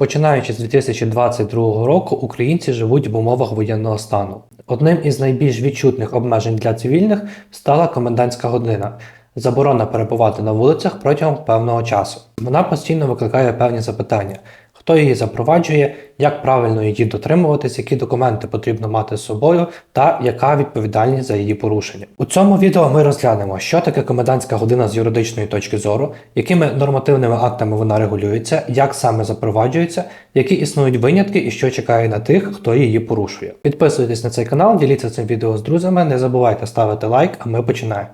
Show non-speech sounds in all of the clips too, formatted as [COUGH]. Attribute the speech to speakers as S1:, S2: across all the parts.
S1: Починаючи з 2022 року, українці живуть в умовах воєнного стану. Одним із найбільш відчутних обмежень для цивільних стала комендантська година. Заборона перебувати на вулицях протягом певного часу. Вона постійно викликає певні запитання: хто її запроваджує, як правильно її дотримуватись, які документи потрібно мати з собою, та яка відповідальність за її порушення. У цьому відео ми розглянемо, що таке комендантська година з юридичної точки зору, якими нормативними актами вона регулюється, як саме запроваджується, які існують винятки і що чекає на тих, хто її порушує. Підписуйтесь на цей канал, діліться цим відео з друзями, не забувайте ставити лайк, а ми починаємо.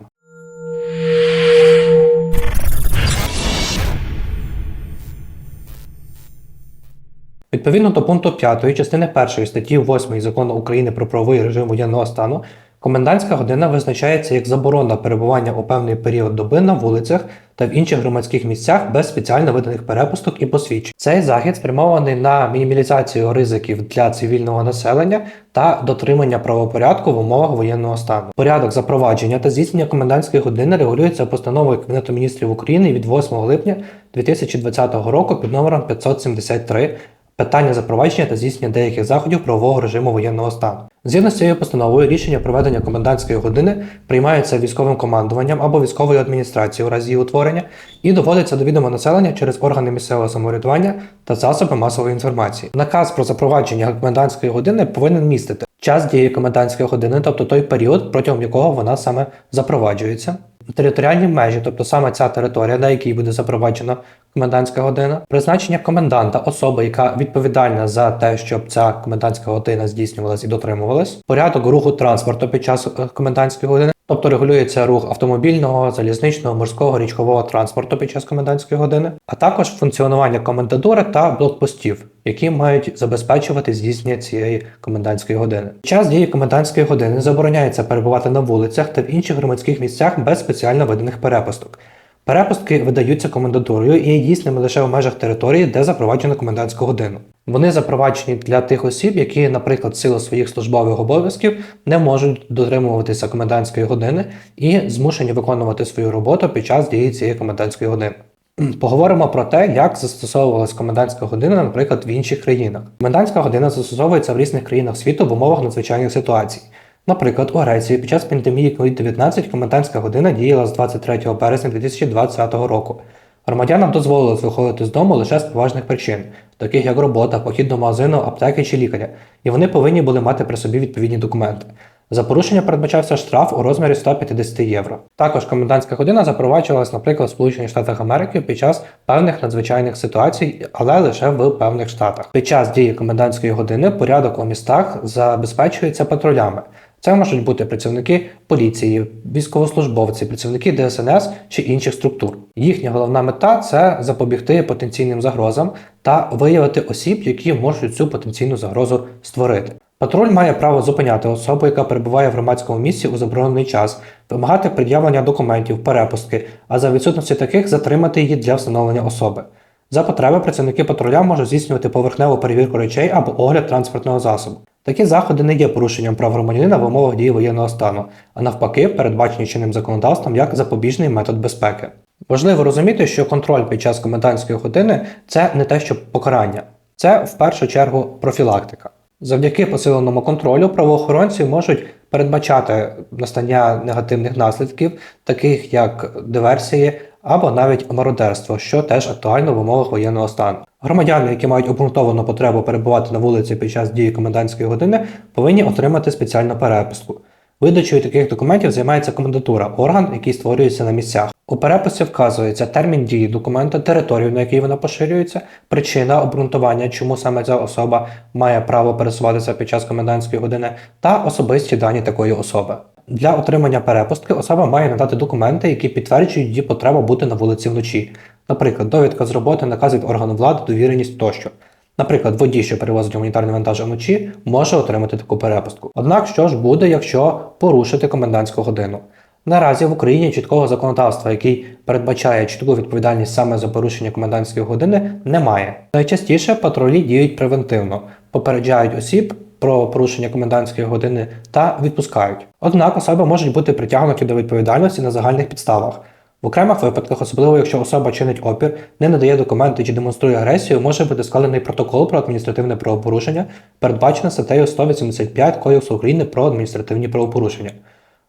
S1: Відповідно до пункту 5 частини 1 статті 8 закону України про правовий режим воєнного стану, комендантська година визначається як заборона перебування у певний період доби на вулицях та в інших громадських місцях без спеціально виданих перепусток і посвідчень. Цей захід спрямований на мінімалізацію ризиків для цивільного населення та дотримання правопорядку в умовах воєнного стану. Порядок запровадження та здійснення комендантської години регулюється постановою Кабінету міністрів України від 8 липня 2020 року під номером 573 Питання запровадження та здійснення деяких заходів правового режиму воєнного стану. Згідно з цією постановою, рішення проведення комендантської години приймається військовим командуванням або військовою адміністрацією у разі її утворення і доводиться до відома населення через органи місцевого самоврядування та засоби масової інформації. Наказ про запровадження комендантської години повинен містити час дії комендантської години, тобто той період, протягом якого вона саме запроваджується. Територіальні межі, тобто саме ця територія, на якій буде запроваджена комендантська година, призначення коменданта, особи, яка відповідальна за те, щоб ця комендантська година здійснювалась і дотримувалась, порядок руху транспорту під час е, комендантської години, тобто регулюється рух автомобільного, залізничного, морського, річкового транспорту під час комендантської години, а також функціонування комендатури та блокпостів, які мають забезпечувати здійснення цієї комендантської години. Під час дії комендантської години забороняється перебувати на вулицях та в інших громадських місцях без спеціально виданих перепусток. Перепустки видаються комендатурою і є дійсними лише в межах території, де запроваджено комендантську годину. Вони запроваджені для тих осіб, які, наприклад, в силу своїх службових обов'язків не можуть дотримуватися комендантської години і змушені виконувати свою роботу під час дії цієї комендантської години. [CLEARS THROAT] Поговоримо про те, як застосовувалась комендантська година, наприклад, в інших країнах. Комендантська година застосовується в різних країнах світу в умовах надзвичайних ситуацій. Наприклад, у Греції під час пандемії COVID-19 комендантська година діяла з 23 березня 2020 року. Громадянам дозволилось виходити з дому лише з поважних причин, таких як робота, похід до магазину, аптеки чи лікаря, і вони повинні були мати при собі відповідні документи. За порушення передбачався штраф у розмірі 150 євро. Також комендантська година запроваджувалась, наприклад, в Сполучених Штатах Америки під час певних надзвичайних ситуацій, але лише в певних штатах. Під час дії комендантської години порядок у містах забезпечується патрулями. Це можуть бути працівники поліції, військовослужбовці, працівники ДСНС чи інших структур. Їхня головна мета це запобігти потенційним загрозам та виявити осіб, які можуть цю потенційну загрозу створити. Патруль має право зупиняти особу, яка перебуває в громадському місці у заборонений час, вимагати пред'явлення документів, перепустки, а за відсутності таких затримати її для встановлення особи. За потреби працівники патруля можуть здійснювати поверхневу перевірку речей або огляд транспортного засобу. Такі заходи не є порушенням прав громадянина в умовах дії воєнного стану, а навпаки, передбачені чинним законодавством як запобіжний метод безпеки. Важливо розуміти, що контроль під час комендантської години це не те, що покарання, це в першу чергу профілактика. Завдяки посиленому контролю правоохоронці можуть передбачати настання негативних наслідків, таких як диверсії або навіть мародерство, що теж актуально в умовах воєнного стану. Громадяни, які мають обґрунтовану потребу перебувати на вулиці під час дії комендантської години, повинні отримати спеціальну перепустку. Видачею таких документів займається комендатура, орган, який створюється на місцях. У переписі вказується термін дії документа, територію, на якій вона поширюється, причина обґрунтування, чому саме ця особа має право пересуватися під час комендантської години, та особисті дані такої особи. Для отримання перепустки особа має надати документи, які підтверджують її потребу бути на вулиці вночі, наприклад, довідка з роботи, наказ від органу влади, довіреність тощо. Наприклад, водій, що перевозить гуманітарний вантаж вночі, може отримати таку перепустку. Однак, що ж буде, якщо порушити комендантську годину? Наразі в Україні чіткого законодавства, який передбачає чітку відповідальність саме за порушення комендантської години, немає. Найчастіше патрулі діють превентивно, попереджають осіб про порушення комендантської години та відпускають. Однак особи можуть бути притягнуті до відповідальності на загальних підставах. В окремих випадках, особливо якщо особа чинить опір, не надає документи чи демонструє агресію, може бути складений протокол про адміністративне правопорушення, передбачене статтею 185 Кодексу України про адміністративні правопорушення.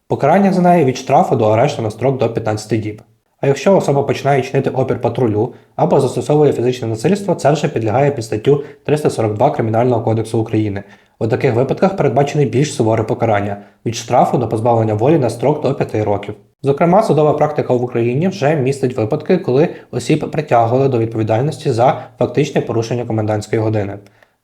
S1: Покарання за неї від штрафу до арешту на строк до 15 діб. А якщо особа починає чинити опір патрулю або застосовує фізичне насильство, це вже підлягає під статтю 342 Кримінального кодексу України. У таких випадках передбачене більш суворе покарання від штрафу до позбавлення волі на строк до 5 років. Зокрема, судова практика в Україні вже містить випадки, коли осіб притягували до відповідальності за фактичне порушення комендантської години.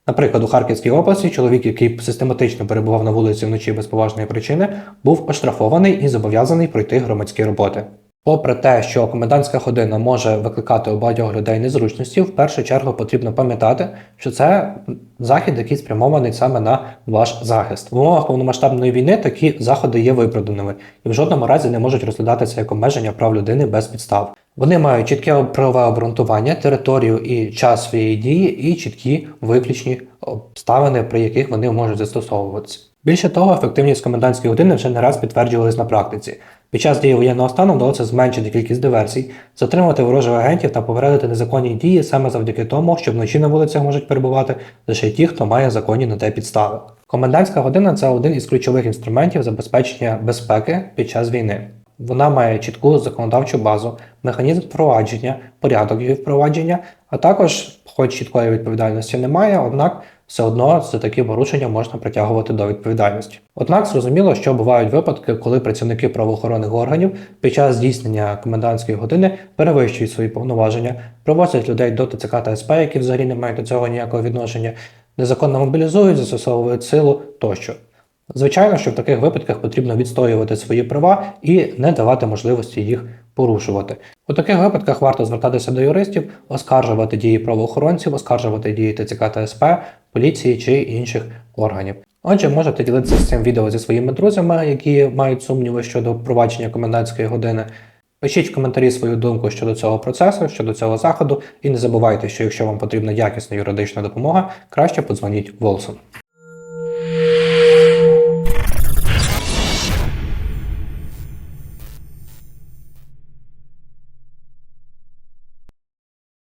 S1: Наприклад, у Харківській області чоловік, який систематично перебував на вулиці вночі без поважної причини, був оштрафований і зобов'язаний пройти громадські роботи. Попри те, що комендантська година може викликати у багатьох людей незручності, в першу чергу потрібно пам'ятати, що це захід, який спрямований саме на ваш захист. В умовах повномасштабної війни такі заходи є виправданими і в жодному разі не можуть розглядатися як обмеження прав людини без підстав. Вони мають чітке правове обґрунтування, територію і час своєї дії, і чіткі виключні обставини, при яких вони можуть застосовуватися. Більше того, ефективність комендантської години вже не раз підтверджувалась на практиці. Під час дії воєнного стану вдалося зменшити кількість диверсій, затримати ворожих агентів та попередити незаконні дії саме завдяки тому, що вночі на вулицях можуть перебувати лише ті, хто має законні на те підстави. Комендантська година це один із ключових інструментів забезпечення безпеки під час війни. Вона має чітку законодавчу базу, механізм впровадження, порядок її впровадження, а також, хоч чіткої відповідальності немає, однак все одно за такі порушення можна притягувати до відповідальності. Однак зрозуміло, що бувають випадки, коли працівники правоохоронних органів під час здійснення комендантської години перевищують свої повноваження, привозять людей до ТЦК та СП, які взагалі не мають до цього ніякого відношення, незаконно мобілізують, застосовують силу тощо. Звичайно, що в таких випадках потрібно відстоювати свої права і не давати можливості їх порушувати. У таких випадках варто звертатися до юристів, оскаржувати дії правоохоронців, оскаржувати дії ТЦК та СП, поліції чи інших органів. Отже, можете ділитися з цим відео зі своїми друзями, які мають сумніви щодо впровадження комендантської години. Пишіть в коментарі свою думку щодо цього процесу, щодо цього заходу, і не забувайте, що якщо вам потрібна якісна юридична допомога, краще подзвоніть Волсу.